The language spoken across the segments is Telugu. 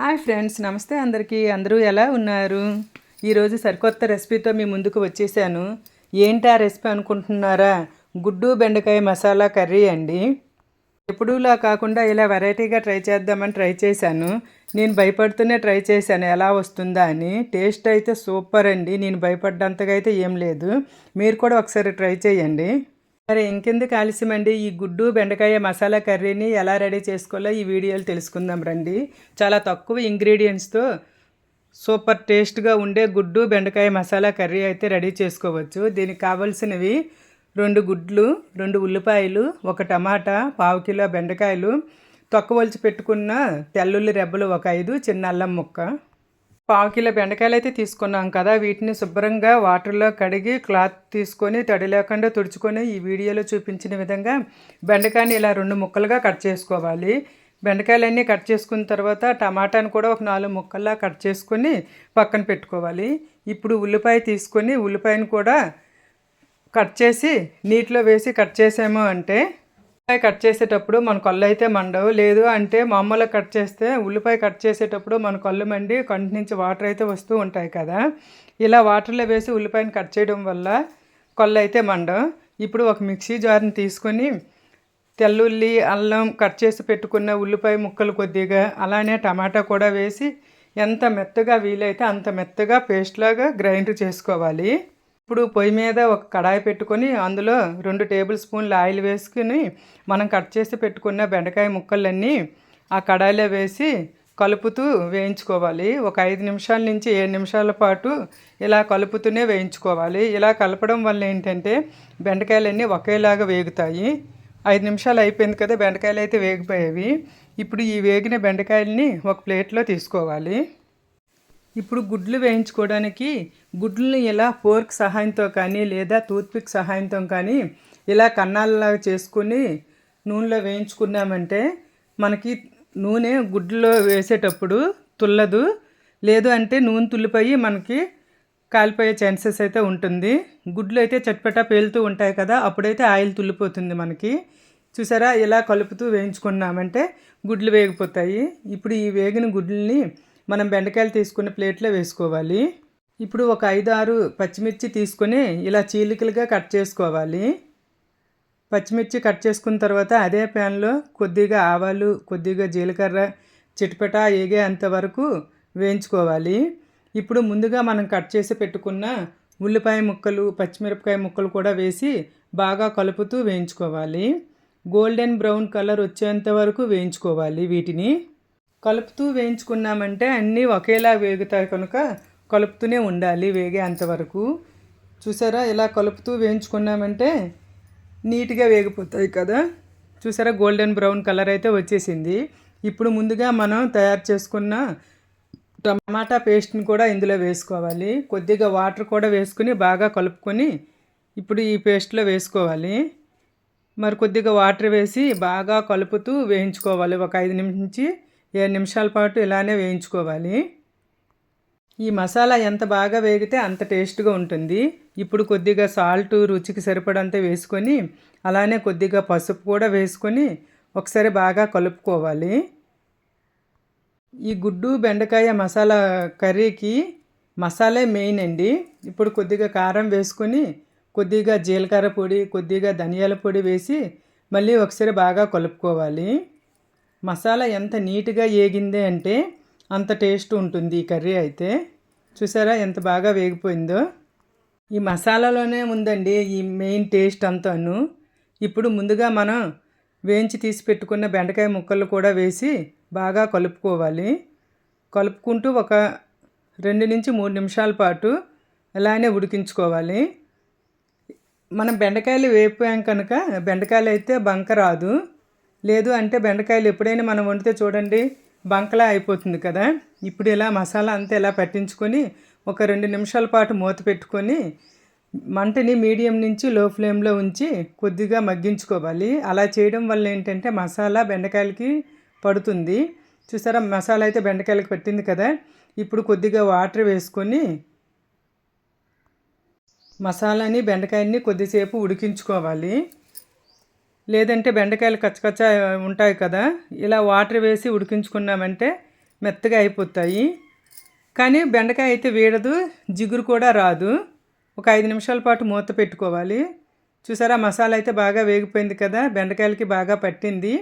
హాయ్ ఫ్రెండ్స్ నమస్తే అందరికీ. అందరూ ఎలా ఉన్నారు? ఈరోజు సరికొత్త రెసిపీతో మీ ముందుకు వచ్చేసాను. ఏంటి ఆ రెసిపీ అనుకుంటున్నారా? గుడ్డు బెండకాయ మసాలా కర్రీ అండి. ఎప్పుడూలా కాకుండా ఇలా వెరైటీగా ట్రై చేద్దామని ట్రై చేశాను. నేను భయపడుతూనే ట్రై చేశాను ఎలా వస్తుందా అని. టేస్ట్ అయితే సూపర్ అండి. నేను భయపడ్డంతగా అయితే ఏం లేదు. మీరు కూడా ఒకసారి ట్రై చేయండి. సరే ఇంకెందుకు ఆలస్యం అండి? ఈ గుడ్డు బెండకాయ మసాలా కర్రీని ఎలా రెడీ చేసుకోవాలో ఈ వీడియోలు తెలుసుకుందాం రండి. చాలా తక్కువ ఇంగ్రీడియంట్స్తో సూపర్ టేస్ట్గా ఉండే గుడ్డు బెండకాయ మసాలా కర్రీ అయితే రెడీ చేసుకోవచ్చు. దీనికి కావలసినవి రెండు గుడ్లు రెండు ఉల్లిపాయలు ఒక టమాటా పావు కిలో బెండకాయలు తొక్కవలిచి పెట్టుకున్న తెల్లుల్లి రెబ్బలు ఒక ఐదు చిన్న అల్లం ముక్క పావు కిలో బెండకాయలు అయితే తీసుకున్నాం కదా. వీటిని శుభ్రంగా వాటర్లో కడిగి క్లాత్ తీసుకొని తడి లేకుండా తుడుచుకొని ఈ వీడియోలో చూపించిన విధంగా బెండకాయని ఇలా రెండు ముక్కలుగా కట్ చేసుకోవాలి. బెండకాయలన్నీ కట్ చేసుకున్న తర్వాత టమాటాను కూడా ఒక నాలుగు ముక్కల్లా కట్ చేసుకొని పక్కన పెట్టుకోవాలి. ఇప్పుడు ఉల్లిపాయ తీసుకొని ఉల్లిపాయను కూడా కట్ చేసి నీటిలో వేసి కట్ చేసాము అంటే ఉల్లిపాయ కట్ చేసేటప్పుడు మన కళ్ళు అయితే మండవు. లేదు అంటే మామూలుగా కట్ చేస్తే ఉల్లిపాయ కట్ చేసేటప్పుడు మన కళ్ళు మండి కంటి నుంచి వాటర్ అయితే వస్తూ ఉంటాయి కదా. ఇలా వాటర్లో వేసి ఉల్లిపాయను కట్ చేయడం వల్ల కళ్ళు అయితే మండవు. ఇప్పుడు ఒక మిక్సీ జార్ని తీసుకొని తెల్లుల్లి అల్లం కట్ చేసి పెట్టుకున్న ఉల్లిపాయ ముక్కలు కొద్దిగా అలానే టమాటా కూడా వేసి ఎంత మెత్తగా వీలైతే అంత మెత్తగా పేస్ట్ లాగా గ్రైండ్ చేసుకోవాలి. ఇప్పుడు పొయ్యి మీద ఒక కడాయి పెట్టుకొని అందులో రెండు టేబుల్ స్పూన్లు ఆయిల్ వేసుకుని మనం కట్ చేసి పెట్టుకున్న బెండకాయ ముక్కలన్నీ ఆ కడాయిలో వేసి కలుపుతూ వేయించుకోవాలి. ఒక ఐదు నిమిషాల నుంచి ఏడు నిమిషాల పాటు ఇలా కలుపుతూనే వేయించుకోవాలి. ఇలా కలపడం వల్ల ఏంటంటే బెండకాయలన్నీ ఒకేలాగా వేగుతాయి. ఐదు నిమిషాలు అయిపోయింది కదా బెండకాయలు అయితే వేగిపోయేవి. ఇప్పుడు ఈ వేగిన బెండకాయలని ఒక ప్లేట్లో తీసుకోవాలి. ఇప్పుడు గుడ్లు వేయించుకోవడానికి గుడ్లను ఇలా ఫోర్క్ సహాయంతో కానీ లేదా టూత్పిక్ సహాయంతో కానీ ఇలా కన్నాలలాగా చేసుకుని నూనెలో వేయించుకున్నామంటే మనకి నూనె గుడ్లలో వేసేటప్పుడు తుల్లదు. లేదు అంటే నూనె తుల్లిపోయి మనకి కాలిపోయే ఛాన్సెస్ అయితే ఉంటుంది. గుడ్లు అయితే చట్పటా పేలుతూ ఉంటాయి కదా అప్పుడైతే ఆయిల్ తుల్లిపోతుంది మనకి. చూసారా? ఇలా కలుపుతూ వేయించుకున్నామంటే గుడ్లు వేగిపోతాయి. ఇప్పుడు ఈ వేగిన గుడ్లని మనం బెండకాయలు తీసుకున్న ప్లేట్లో వేసుకోవాలి. ఇప్పుడు ఒక ఐదు ఆరు పచ్చిమిర్చి తీసుకొని ఇలా చీలికలుగా కట్ చేసుకోవాలి. పచ్చిమిర్చి కట్ చేసుకున్న తర్వాత అదే ప్యాన్లో కొద్దిగా ఆవాలు కొద్దిగా జీలకర్ర చిటపట ఏగే అంతవరకు వేయించుకోవాలి. ఇప్పుడు ముందుగా మనం కట్ చేసి పెట్టుకున్న ఉల్లిపాయ ముక్కలు పచ్చిమిరపకాయ ముక్కలు కూడా వేసి బాగా కలుపుతూ వేయించుకోవాలి. గోల్డెన్ బ్రౌన్ కలర్ వచ్చేంత వరకు వేయించుకోవాలి వీటిని. కలుపుతూ వేయించుకున్నామంటే అన్నీ ఒకేలా వేగుతాయి కనుక కలుపుతూనే ఉండాలి వేగే అంతవరకు చూసారా? ఇలా కలుపుతూ వేయించుకున్నామంటే నీట్గా వేగిపోతాయి కదా? చూసారా? గోల్డెన్ బ్రౌన్ కలర్ అయితే వచ్చేసింది. ఇప్పుడు ముందుగా మనం తయారు చేసుకున్న టమాటా పేస్ట్ని కూడా ఇందులో వేసుకోవాలి. కొద్దిగా వాటర్ కూడా వేసుకుని బాగా కలుపుకొని ఇప్పుడు ఈ పేస్ట్లో వేసుకోవాలి. మరి కొద్దిగా వాటర్ వేసి బాగా కలుపుతూ వేయించుకోవాలి. ఒక ఐదు నుంచి ఏడు నిమిషాల పాటు ఇలానే వేయించుకోవాలి. ఈ మసాలా ఎంత బాగా వేగితే అంత టేస్ట్గా ఉంటుంది. ఇప్పుడు కొద్దిగా సాల్ట్ రుచికి సరిపడంత వేసుకొని అలానే కొద్దిగా పసుపు కూడా వేసుకొని ఒకసారి బాగా కలుపుకోవాలి. ఈ గుడ్డు బెండకాయ మసాలా కర్రీకి మసాలే మెయిన్ అండి. ఇప్పుడు కొద్దిగా కారం వేసుకొని కొద్దిగా జీలకర్ర పొడి కొద్దిగా ధనియాల పొడి వేసి మళ్ళీ ఒకసారి బాగా కలుపుకోవాలి. మసాలా ఎంత నీట్గా ఏగింది అంటే అంత టేస్ట్ ఉంటుంది ఈ కర్రీ అయితే. చూసారా ఎంత బాగా వేగిపోయిందో? ఈ మసాలాలోనే ఉందండి ఈ మెయిన్ టేస్ట్ అంతాను. ఇప్పుడు ముందుగా మనం వేయించి తీసి పెట్టుకున్న బెండకాయ ముక్కలు కూడా వేసి బాగా కలుపుకోవాలి. కలుపుకుంటూ ఒక రెండు నుంచి మూడు నిమిషాల పాటు ఇలానే ఉడికించుకోవాలి. మనం బెండకాయలు వేపాం కనుక బెండకాయలు అయితే బంక రాదు. లేదు అంటే బెండకాయలు ఎప్పుడైనా మనం వండితే చూడండి బంకలా అయిపోతుంది కదా. ఇప్పుడు ఇలా మసాలా అంతా ఇలా పట్టించుకొని ఒక రెండు నిమిషాల పాటు మూత పెట్టుకొని మంటని మీడియం నుంచి లో ఫ్లేమ్లో ఉంచి కొద్దిగా మగ్గించుకోవాలి. అలా చేయడం వల్ల ఏంటంటే మసాలా బెండకాయలకి పడుతుంది. చూసారా మసాలా అయితే బెండకాయలకి పట్టింది కదా. ఇప్పుడు కొద్దిగా వాటర్ వేసుకొని మసాలాని బెండకాయని కొద్దిసేపు ఉడికించుకోవాలి. లేదంటే బెండకాయలు కచ్చకచ్చ ఉంటాయి కదా ఇలా వాటర్ వేసి ఉడికించుకున్నామంటే మెత్తగా అయిపోతాయి. కానీ బెండకాయ అయితే వీడదు జిగురు కూడా రాదు. ఒక ఐదు నిమిషాల పాటు మూత పెట్టుకోవాలి. చూసారా మసాలా అయితే బాగా వేగిపోయింది కదా బెండకాయలకి బాగా పట్టింది.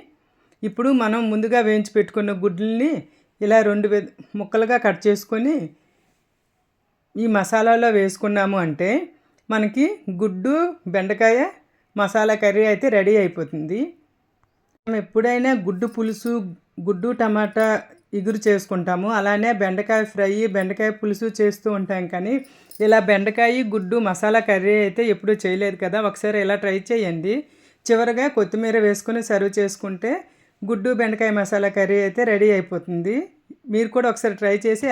ఇప్పుడు మనం ముందుగా వేయించి పెట్టుకున్న గుడ్లని ఇలా రెండు ముక్కలుగా కట్ చేసుకొని ఈ మసాలాలో వేసుకున్నాము అంటే మనకి గుడ్డు బెండకాయ మసాలా కర్రీ అయితే రెడీ అయిపోతుంది. మనం ఎప్పుడైనా గుడ్డు పులుసు గుడ్డు టమాటా ఇగురు చేసుకుంటాము. అలానే బెండకాయ ఫ్రై బెండకాయ పులుసు చేస్తూ ఉంటాం కానీ ఇలా బెండకాయ గుడ్డు మసాలా కర్రీ అయితే ఎప్పుడూ చేయలేదు కదా. ఒకసారి ఇలా ట్రై చేయండి. చివరగా కొత్తిమీర వేసుకొని సర్వ్ చేసుకుంటే గుడ్డు బెండకాయ మసాలా కర్రీ అయితే రెడీ అయిపోతుంది. మీరు కూడా ఒకసారి ట్రై చేసి